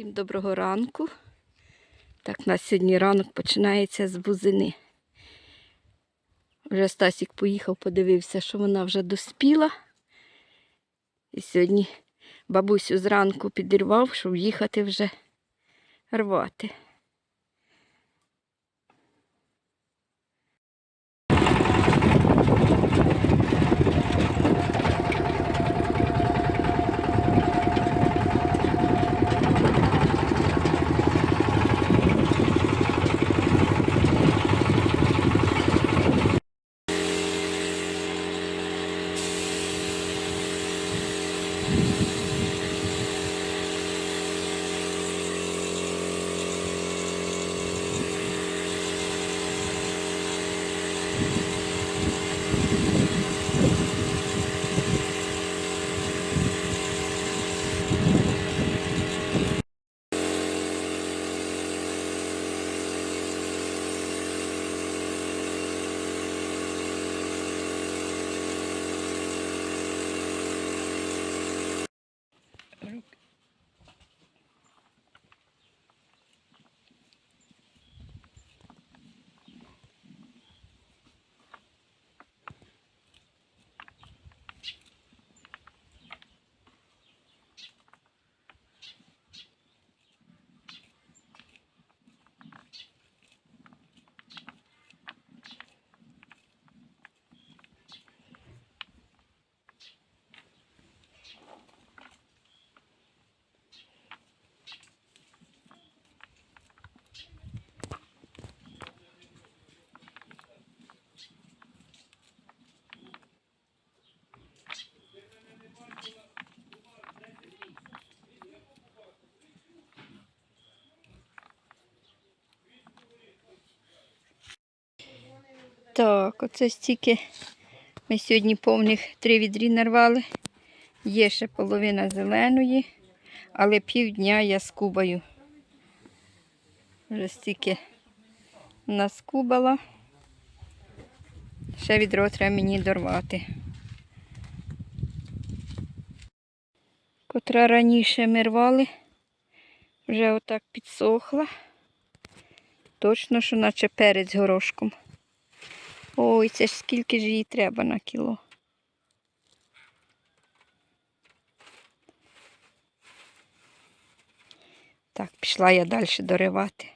Всім доброго ранку. Так, у нас сьогодні ранок починається з бузини. Вже Стасік поїхав, подивився, що вона вже доспіла. І сьогодні бабусю зранку підірвав, щоб їхати вже рвати. Так, оце стільки. Ми сьогодні повних три відрі нарвали. Є ще половина зеленої, але півдня я скубаю. Вже стільки наскубала. Ще відро треба мені дорвати. Котра раніше ми рвали, вже отак підсохла. Точно, що наче перець горошком. Ой, це ж скільки ж їй треба на кіло. Так, пішла я далі доривати.